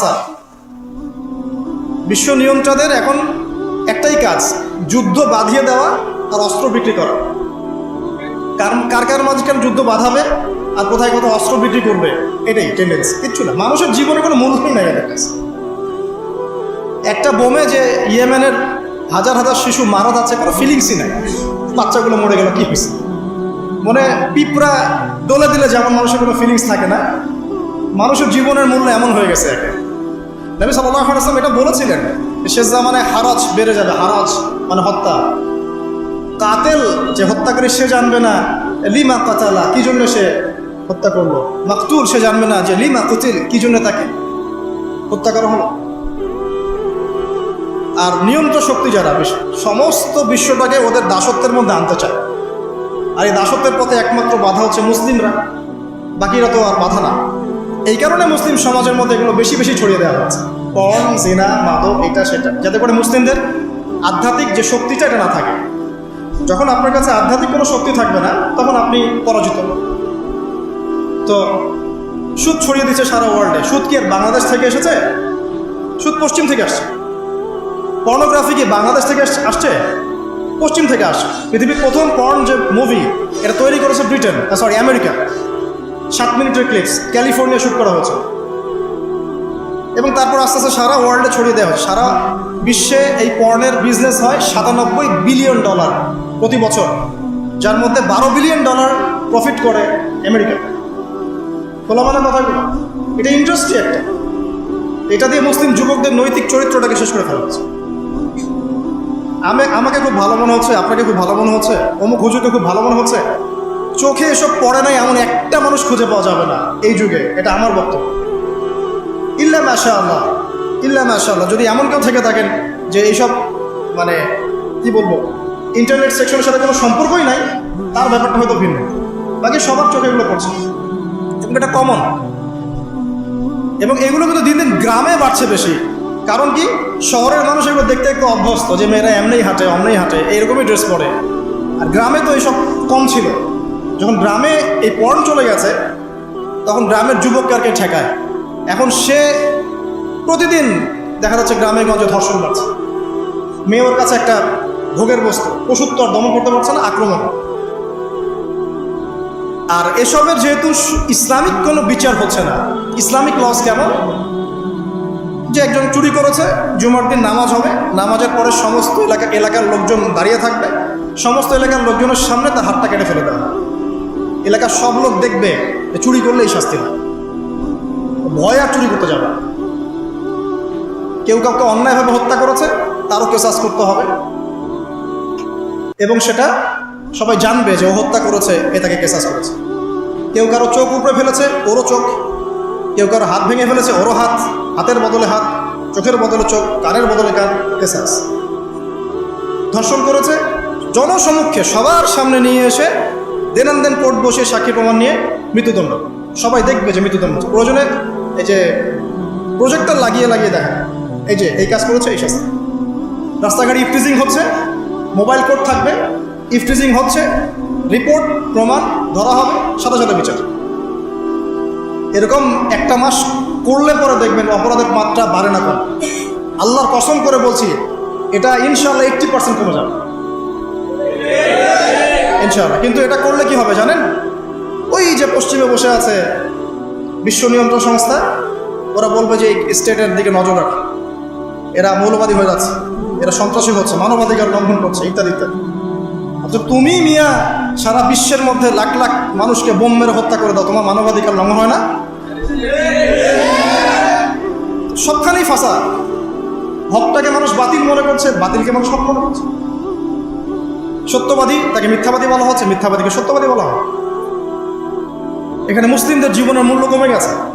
ফাসাদ বিশ্ব নিয়ন্ত্রণদের এখন একটাই কাজ, যুদ্ধ বাঁধিয়ে দেওয়া আর অস্ত্র বিক্রি করা। কার কার কার মাঝখানে যুদ্ধ বাঁধাবে আর কোথায় কোথায় অস্ত্র বিক্রি করবে, এটাই টেন্ডেন্সি কিচ্ছু না, মানুষের জীবনে কোনো মূল্যই নাই এদের কাছে। একটা বোমে যে ইয়েমেনের হাজার হাজার শিশু মারা যাচ্ছে, কোনো ফিলিংসই নাই। বাচ্চাগুলো মরে গেল, কি হয়েছে? মনে পিঁপড়া দোলে দিলে যেমন মানুষের কোনো ফিলিংস থাকে না, মানুষের জীবনের মূল্য এমন হয়ে গেছে এখন নবী সাল্লাহ আসলাম এটা বলেছিলেন শেষ জামানে হারাজ বেড়ে যাবে, হারাজ মানে হত্যা। কাতেল যে হত্যাকারী সে জানবে না লিমা কাতালা, কি জন্য সে হত্যা করল? মাকতুল সে জানবে না যে লিমা কুতিল, কি জন্য তাকে হত্যা করা হলো? আর নিয়ন্ত্র শক্তি যারা সমস্ত বিশ্বটাকে ওদের দাসত্বের মধ্যে আনতে চায়। আর এই দাসত্বের পথে একমাত্র বাধা হচ্ছে মুসলিমরা। বাকিরা তো আর বাধা না। এই কারণে মুসলিম সমাজের মধ্যে এগুলো বেশি বেশি ছড়িয়ে দেওয়া হচ্ছে। পণ, জিনা, মাদক, এটা, সেটা। যাতে করে মুসলিমদের আধ্যাত্মিক যে শক্তিটা এটা না থাকে। যখন আপনার কাছে আধ্যাত্মিক কোনো শক্তি থাকবে না, তখন আপনি পরাজিত। তো, সুদ ছড়িয়ে দিচ্ছে সারা ওয়ার্ল্ডে সুদ কি আর বাংলাদেশ থেকে এসেছে? সুদ পশ্চিম থেকে আসছে। পর্নোগ্রাফি কি বাংলাদেশ থেকে আস- আসছে? পশ্চিম থেকে আসছে। পৃথিবীর প্রথম পর্ন যে মুভি এটা তৈরি করেছে ব্রিটেন সরি আমেরিকা সাত মিনিটের ক্লিপস ক্যালিফোর্নিয়া শ্যুট করা হয়েছে। এবং তারপর আস্তে আস্তে সারা ওয়ার্ল্ডে ছড়িয়ে দেওয়া হচ্ছে সারা বিশ্বে এই পর্নের বিজনেস হয় সাতানব্বই বিলিয়ন ডলার প্রতি বছর, যার মধ্যে বারো বিলিয়ন ডলার প্রফিট করে আমেরিকা খোলা মানে কথাগুলো। এটা ইন্ডাস্ট্রি একটা। এটা দিয়ে মুসলিম যুবকদের নৈতিক চরিত্রটাকে শেষ করে ফেলা হচ্ছে আমি আমাকে খুব ভালো মনে হচ্ছে, আপনাকে খুব ভালো মনে হচ্ছে, অমুক হুজুরকে খুব ভালো মনে হচ্ছে। চোখে এসব পড়ে নাই এমন একটা মানুষ খুঁজে পাওয়া যাবে না এই যুগে। এটা আমার বক্তব্য। ইল্লা মাশা আল্লাহ। ইল্লা মাশা আল্লাহ। যদি এমন কেউ থেকে থাকেন যে এইসব মানে কি বলব ইন্টারনেট সেকশনের সাথে কোনো সম্পর্কই নাই, তার ব্যাপারটা হয়তো ভিন্ন। বাকি সবার চোখে এগুলো পড়ছে। এবং এটা কমন এবং এগুলো কিন্তু দিন দিন গ্রামে বাড়ছে বেশি। কারণ কি? শহরের মানুষ এগুলো দেখতে একটু অভ্যস্ত যে মেয়েরা এমনিই হাঁটে, অমনেই হাঁটে, এইরকমই ড্রেস পরে। আর গ্রামে তো এইসব কম ছিল। যখন গ্রামে এই পর্ন চলে গেছে, তখন গ্রামের যুবককে ঠেকায়। এখন সে প্রতিদিন দেখা যাচ্ছে গ্রামে গঞ্জে ধর্ষণ বাড়ছে মেয়ে ওর কাছে একটা ভোগের বস্তু ওষুধ দমন করতে পারছে না, আক্রমণ। আর এসবের যেহেতু ইসলামিক কোনো বিচার হচ্ছে না, ইসলামিক লস কেমন যে একজন চুরি করেছে, জুমার দিন নামাজ হবে, নামাজের পরে সমস্ত এলাকা এলাকার লোকজন দাঁড়িয়ে থাকবে, সমস্ত এলাকার লোকজনের সামনে তার হাতটা কেটে ফেলে দেওয়া। এলাকার সব লোক দেখবে চুরি করলে এই শাস্তি হয়। ভয় আর চুরি করতে যাবে। কেউ কাউকে অন্যায়ভাবে হত্যা করেছে, তারও কেসাস করতে হবে। এবং সেটা সবাই জানবে যে ও হত্যা করেছে, এ তাকে কেসাস করেছে। কেউ কারও চোখ উপরে ফেলেছে, ওরও চোখ। কেউ কারও হাত ভেঙে ফেলেছে, ওরও হাত। হাতের বদলে হাত, চোখের বদলে চোখ, কানের বদলে কান কেসাস ধর্ষণ করেছে, জনসমক্ষে সবার সামনে নিয়ে এসে দেনান দেন কোর্ট বসে সাক্ষী প্রমাণ নিয়ে মৃত্যুদণ্ড। সবাই দেখবে যে মৃত্যুদণ্ড। প্রয়োজনে এই যে প্রজেক্টর লাগিয়ে লাগিয়ে দেখা এই যে, এই কাজ করেছে, এই শাস্তি। রাস্তাঘাটে ইফটিজিং হচ্ছে, মোবাইল কোর্ট থাকবে, ইফটিজিং হচ্ছে, রিপোর্ট, প্রমাণ ধরা হবে সাথে সাথে বিচার। এরকম একটা মাস করলে পরে দেখবেন অপরাধের মাত্রা বাড়ে না কম। আল্লাহর কসম করে বলছি, এটা ইনশাল্লাহ এইট্টি পার্সেন্ট কমে যাবে। ইনশাল্লাহ কিন্তু এটা করলে কি হবে জানেন? ওই যে পশ্চিমে বসে আছে বিশ্ব নিয়ন্ত্রণ সংস্থা, ওরা বলবে যে স্টেটের দিকে নজর রাখে। এরা মৌলবাদী হয়ে যাচ্ছে, এরা সন্ত্রাসী হচ্ছে, মানবাধিকার লঙ্ঘন করছে, ইত্যাদি ইত্যাদি। অথচ তুমি মিয়া, সারা বিশ্বের মধ্যে লাখ লাখ মানুষকে বোম মেরে হত্যা করে দাও, তোমার মানবাধিকার লঙ্ঘন হয় না? সবখানেই ফাঁসা। হকটাকে মানুষ বাতিল মনে করছে, বাতিলকে মানুষ হক মনে করছে। সত্যবাদী, তাকে মিথ্যাবাদী বলা হচ্ছে, মিথ্যাবাদীকে সত্যবাদী বলা হয়। এখানে মুসলিমদের জীবনের মূল্য কমে গেছে।